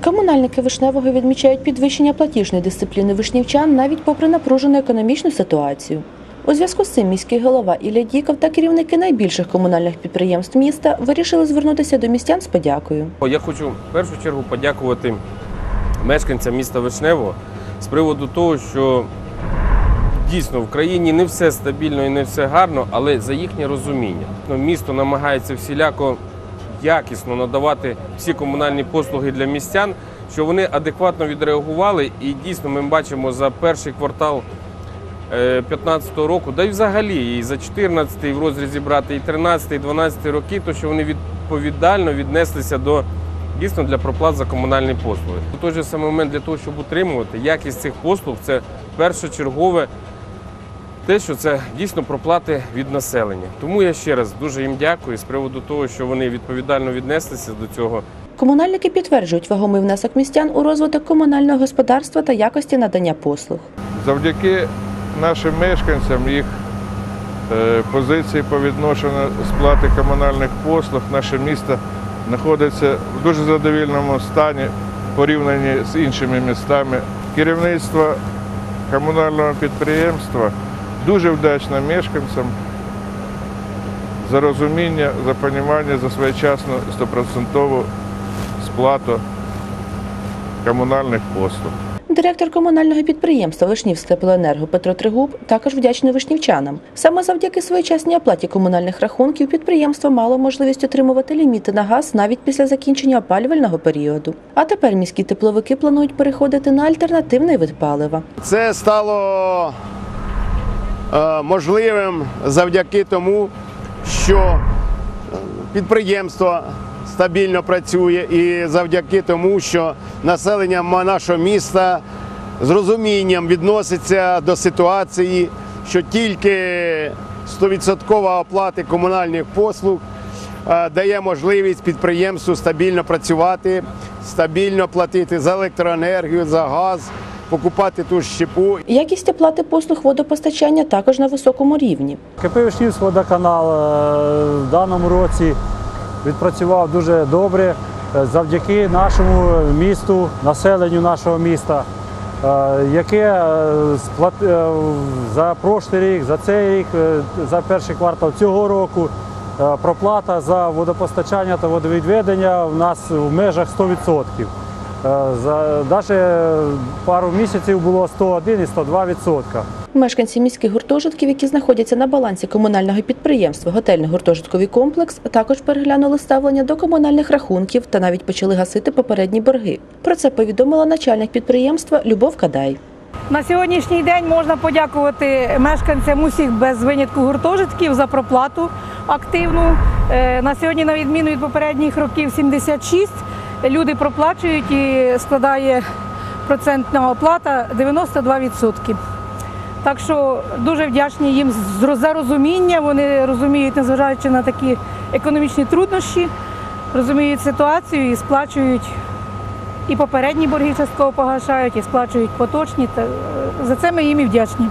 Комунальники Вишневого відмічають підвищення платіжної дисципліни вишнівчан навіть попри напружену економічну ситуацію. У зв'язку з цим міський голова Ілля Діков та керівники найбільших комунальних підприємств міста вирішили звернутися до містян з подякою. Я хочу в першу чергу подякувати мешканцям міста Вишневого з приводу того, що дійсно в країні не все стабільно і не все гарно, але за їхнє розуміння. Ну, Місто намагається всіляко якісно надавати всі комунальні послуги для містян, що вони адекватно відреагували. І дійсно ми бачимо за перший квартал 2015 року, да й взагалі і за 14 і в розрізі брати і 13, і 12 роки, то що вони відповідально віднеслися до дійсно для проплат за комунальні послуги. У той же самий момент для того, щоб утримувати якість цих послуг, це першочергове те, що це дійсно проплати від населення. Тому я ще раз дуже їм дякую з приводу того, що вони відповідально віднеслися до цього. Комунальники підтверджують вагомий внесок містян у розвиток комунального господарства та якості надання послуг. Завдяки нашим мешканцям, їх е, позиції по відношенню сплати комунальних послуг, наше місто знаходиться в дуже задовільному стані порівнянні з іншими містами. Керівництво комунального підприємства дуже вдячне мешканцям за розуміння, за понімання, за своєчасну стопроцентову сплату комунальних послуг. Директор комунального підприємства Вишнівське теплоенерго Петро Тригуб також вдячний вишнівчанам. Саме завдяки своєчасній оплаті комунальних рахунків підприємство мало можливість отримувати ліміти на газ навіть після закінчення опалювального періоду. А тепер міські тепловики планують переходити на альтернативний вид палива. Це стало можливим завдяки тому, що е, підприємство стабільно працює і завдяки тому, що населення нашого міста з розумінням відноситься до ситуації, що тільки 100% оплати комунальних послуг е, дає можливість підприємству стабільно працювати, стабільно платити за електроенергію, за газ, покупати ту щепу Якість оплати послуг водопостачання також на високому рівні. КП Вишнівськводоканал е, в даному році відпрацював дуже добре е, завдяки нашому місту, населенню нашого міста, е, яке за прошлий рік, за цей рік, за перший квартал цього року проплата за водопостачання та водовідведення в нас в межах 100%. Е, За навіть пару місяців було 101 і 102 відсотка. Мешканці міських гуртожитків, які знаходяться на балансі комунального підприємства Готельний гуртожитковий комплекс, також переглянули ставлення до комунальних рахунків та навіть почали гасити попередні борги. Про це повідомила начальник підприємства Любов Кадай. На сьогоднішній день можна подякувати мешканцям усіх без винятку гуртожитків за проплату активну. Е, На сьогодні, на відміну від попередніх років, 76 люди проплачують і складає процентна оплата 92%. Так що дуже вдячні їм за розуміння. Вони розуміють, незважаючи на такі економічні труднощі, розуміють ситуацію і сплачують і попередні борги частково погашають, і сплачують поточні. Е, за це ми їм і вдячні.